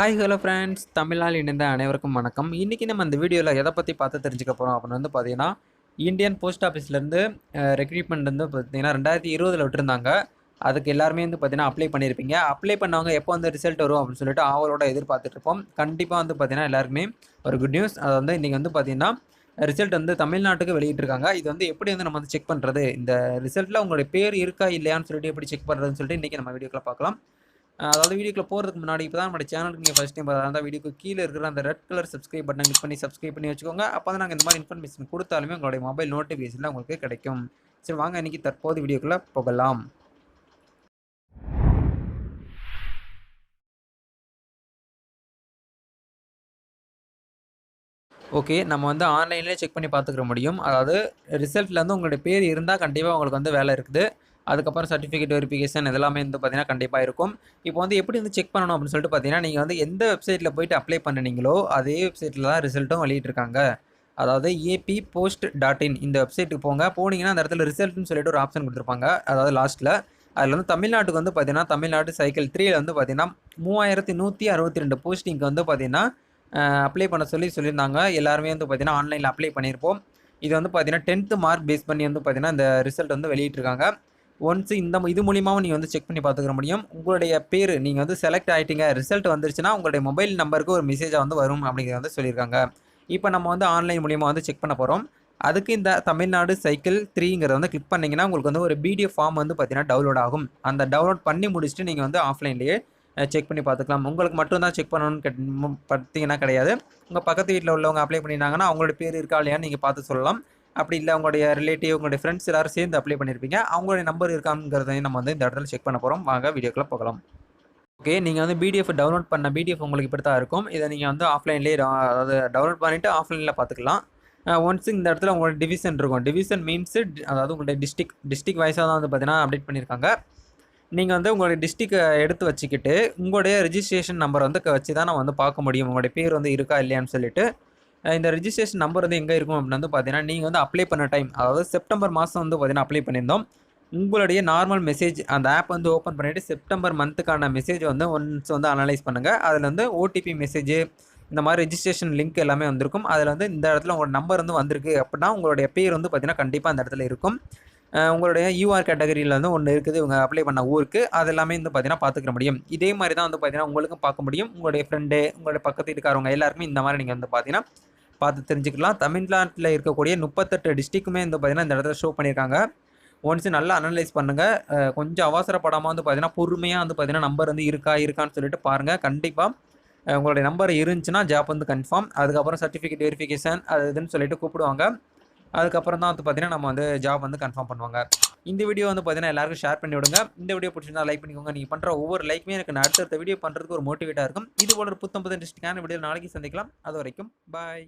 Hi hello friends தமிழ்நாள் இணைந்த அனைவருக்கும் வணக்கம். இன்றைக்கி நம்ம இந்த வீடியோவில் எதை பற்றி பார்த்து தெரிஞ்சுக்க போகிறோம் அப்படின்னு வந்து பார்த்தீங்கன்னா இந்தியன் போஸ்ட் ஆஃபீஸ்லேருந்து ரெக்ரூட்மெண்ட் வந்து பார்த்தீங்கன்னா ரெண்டாயிரத்தி இருபதில் விட்டுருந்தாங்க. அதுக்கு எல்லாருமே வந்து பார்த்தீங்கன்னா அப்ளை பண்ணியிருப்பீங்க அப்ளை பண்ணவங்க எப்போ வந்து ரிசல்ட் வரும் அப்படின்னு சொல்லிட்டு ஆவலோட எதிர்பார்த்துட்ருப்போம் கண்டிப்பாக வந்து பார்த்தீங்கன்னா எல்லாருக்குமே ஒரு குட் நியூஸ் அது வந்து இன்றைக்கி வந்து பார்த்தீங்கன்னா ரிசல்ட் வந்து தமிழ்நாட்டுக்கு வெளியிட்டிருக்காங்க. இது வந்து எப்படி வந்து நம்ம வந்து செக் பண்ணுறது இந்த ரிசல்ட்டில் உங்களுடைய பேர் இருக்கா இல்லையான்னு சொல்லிட்டு எப்படி செக் பண்ணுறதுன்னு சொல்லிட்டு இன்றைக்கி நம்ம வீடியோக்குள்ள பார்க்கலாம். அதாவது வீடியோக்குள்ள போகிறதுக்கு முன்னாடி இப்போ தான் நம்ம சேனலுக்கு நீங்கள் ஃபஸ்ட் டைம் பார்த்தா வீடியோக்கு கீழே இருக்கிற அந்த red colour subscribe button click பண்ணி சப்ஸ்கிரைப் பண்ணி வச்சுக்கோங்க. அப்போ தான் நாங்கள் இந்த மாதிரி இன்ஃபர்மேஷன் கொடுத்தாலுமே உங்களுடைய மொபைல் நோட்டிஃபிகேஷனில் உங்களுக்கு கிடைக்கும். சரி வாங்க இன்றைக்கி தற்போது வீடியோக்குள்ளே போகலாம். ஓகே நம்ம வந்து ஆன்லைன்லேயே செக் பண்ணி பார்த்துக்கிற முடியும். அதாவது ரிசல்ட்டில் வந்து உங்களுடைய பேர் இருந்தால் கண்டிப்பாக உங்களுக்கு வந்து வேலை இருக்குது. அதுக்கப்புறம் சர்டிஃபிகேட் வெரிஃபிகேஷன் இதெல்லாமே வந்து பார்த்தீங்கன்னா கண்டிப்பாக இருக்கும். இப்போ வந்து எப்படி வந்து செக் பண்ணணும் அப்படின்னு சொல்லிட்டு பார்த்தீங்கன்னா நீங்கள் வந்து எந்த வெப்சைட்டில் போயிட்டு அப்ளை பண்ணினீங்களோ அதே வெப்சைட்டில் தான் ரிசல்ட்டும் வெளியிட்டிருக்காங்க அதாவது ஏபி போஸ்ட் டாட் இன் இந்த வெப்சைட்டுக்கு போங்க. போனீங்கன்னா அந்த இடத்துல ரிசல்ட்னு சொல்லிட்டு ஒரு ஆப்ஷன் கொடுத்துருப்பாங்க. அதாவது லாஸ்ட்டில் அதில் வந்து தமிழ்நாட்டுக்கு வந்து பார்த்தீங்கன்னா தமிழ்நாடு சைக்கிள் த்ரீயில் வந்து பார்த்தீங்கன்னா மூவாயிரத்தி நூற்றி அறுபத்தி ரெண்டு போஸ்டிங்க்கு வந்து பார்த்தீங்கன்னா அப்ளை பண்ண சொல்லி சொல்லியிருந்தாங்க. எல்லாருமே வந்து பார்த்தீங்கன்னா ஆன்லைனில் அப்ளை பண்ணியிருப்போம். இது வந்து பார்த்தீங்கன்னா டென்த்து மார்க் பேஸ் பண்ணி வந்து பார்த்தீங்கன்னா இந்த ரிசல்ட் வந்து வெளியிட்டிருக்காங்க ஒன்ஸ் இந்த இது மூலியமாகவும் நீங்கள் வந்து செக் பண்ணி பார்த்துக்க முடியும். உங்களுடைய பேர் நீங்கள் வந்து செலக்ட் ஆகிட்டீங்க ரிசல்ட் வந்துருச்சுன்னா உங்களுடைய மொபைல் நம்பருக்கு ஒரு மெசேஜாக வந்து வரும் அப்படிங்கிறத வந்து சொல்லியிருக்காங்க. இப்போ நம்ம வந்து ஆன்லைன் மூலியமாக வந்து செக் பண்ண போகிறோம் அதுக்கு இந்த தமிழ்நாடு சைக்கிள் த்ரீங்கிறத வந்து கிளிக் பண்ணிங்கன்னா உங்களுக்கு வந்து ஒரு பிடிஎஃப் ஃபார்ம் வந்து பார்த்தீங்கன்னா டவுன்லோட் ஆகும். அந்த டவுன்லோட் பண்ணி முடிச்சுட்டு நீங்கள் வந்து ஆஃப்லைன்லேயே செக் பண்ணி பார்த்துக்கலாம். உங்களுக்கு மட்டும்தான் செக் பண்ணணும்னு கெட் பார்த்தீங்கன்னா கிடையாது. உங்கள் பக்கத்து வீட்டில் உள்ளவங்க அப்ளை பண்ணியிருந்தாங்கன்னா அவங்களோட பேர் இருக்கா இல்லையான்னு நீங்கள் பார்த்து சொல்லலாம். அப்படி இல்லை உங்களுடைய ரிலேட்டிவ் உங்களுடைய ஃப்ரெண்ட்ஸ் எல்லாரும் சேர்ந்து அப்ளை பண்ணியிருப்பீங்க அவங்களுடைய நம்பர் இருக்காங்கிறதையும் நம்ம வந்து இந்த இடத்துல செக் பண்ண போகிறோம் வாங்க வீடியோக்குள்ளே போகலாம். ஓகே நீங்கள் வந்து பிடிஎஃப் டவுன்லோட் பண்ண பிடிஎஃப் உங்களுக்கு இப்படி தான் இருக்கும். இதை நீங்கள் வந்து ஆஃப்லைன்லேயே அதாவது டவுன்லோட் பண்ணிவிட்டு ஆஃப்லைனில் பார்த்துக்கலாம் ஒன்ஸ் இந்த இடத்துல உங்களோட டிவிஷன் இருக்கும். டிவிஷன் மீன்ஸு அதாவது உங்களுடைய டிஸ்ட்ரிக் டிஸ்ட்ரிக் வைஸாக தான் வந்து பார்த்தீங்கன்னா அப்டேட் பண்ணியிருக்காங்க நீங்கள் வந்து உங்களுடைய டிஸ்ட்ரிக்டை எடுத்து வச்சுக்கிட்டு உங்களுடைய ரிஜிஸ்ட்ரேஷன் நம்பர் வந்து வச்சு தான் நம்ம வந்து பார்க்க முடியும். உங்களுடைய பேர் வந்து இருக்கா இல்லையான்னு சொல்லிட்டு. இந்த ரிஜிஸ்ட்ரேஷன் நம்பர் வந்து எங்கே இருக்கும் அப்படின்னு வந்து பார்த்தீங்கன்னா நீங்கள் வந்து அப்ளை பண்ண டைம் அதாவது செப்டம்பர் மாதம் வந்து பார்த்தீங்கன்னா அப்ளை பண்ணியிருந்தோம். உங்களுடைய நார்மல் மெசேஜ் அந்த ஆப் வந்து ஓப்பன் பண்ணிவிட்டு செப்டம்பர் மந்த்துக்கான மெசேஜ் வந்து ஒன்ஸ் வந்து அனலைஸ் பண்ணுங்கள் அதில் வந்து ஓடிபி மெசேஜ் இந்த மாதிரி ரெஜிஸ்ட்ரேஷன் லிங்க் எல்லாமே வந்திருக்கும். அதில் வந்து இந்த இடத்துல உங்களோட நம்பர் வந்து வந்திருக்கு அப்படின்னா உங்களுடைய பேர் வந்து பார்த்திங்கன்னா கண்டிப்பாக அந்த இடத்துல இருக்கும். உங்களுடைய யூஆர் கேட்டகரியில் வந்து ஒன்று இருக்குது இவங்க அப்ளை பண்ண ஊருக்கு. அது எல்லாமே வந்து பார்த்தீங்கன்னா பார்த்துக்க முடியும். இதே மாதிரி தான் வந்து பார்த்தீங்கன்னா உங்களுக்கும் பார்க்க முடியும். உங்களுடைய ஃப்ரெண்டு உங்களுடைய பக்கத்து வீட்டுக்காரவங்க எல்லாருமே இந்த மாதிரி நீங்கள் வந்து பார்த்தீங்கன்னா பார்த்து தெரிஞ்சுக்கலாம். தமிழ்நாட்டில் இருக்கக்கூடிய முப்பத்தெட்டு டிஸ்ட்ரிக்குமே வந்து பார்த்திங்கன்னா இந்த இடத்துல ஷோ பண்ணியிருக்காங்க ஒன்ஸ் நல்லா அனலைஸ் பண்ணுங்கள் கொஞ்சம் அவசரப்படாமல் வந்து பார்த்தீங்கன்னா பொறுமையாக வந்து பார்த்தீங்கன்னா நம்பர் வந்து இருக்கா இருக்கான்னு சொல்லிட்டு பாருங்கள் கண்டிப்பாக உங்களுடைய நம்பர் இருந்துச்சுன்னா ஜாப் வந்து கன்ஃபார்ம் அதுக்கப்புறம் சர்டிஃபிகேட் வெரிஃபிகேஷன் அது இதுன்னு சொல்லிட்டு கூப்பிடுவாங்க. அதுக்கப்புறம் தான் வந்து பார்த்தீங்கன்னா நம்ம வந்து ஜாப் வந்து கன்ஃபார்ம் பண்ணுவாங்க. இந்த வீடியோ வந்து பார்த்தீங்கன்னா எல்லாருக்கும் ஷேர் பண்ணி விடுங்க. இந்த வீடியோ பிடிச்சிருந்தா லைக் பண்ணிக்கோங்க. நீங்கள் பண்ணுற ஒவ்வொரு லைக்குமே எனக்கு நான் அடுத்தடுத்த வீடியோ பண்ணுறதுக்கு ஒரு மோட்டிவேட்டாக இருக்கும். இது போல ஒரு புத்தம் புத்தம் டிஸ்ட்ரிக்டான வீடியோ நாளைக்கு சந்திக்கலாம். அது வரைக்கும் பாய்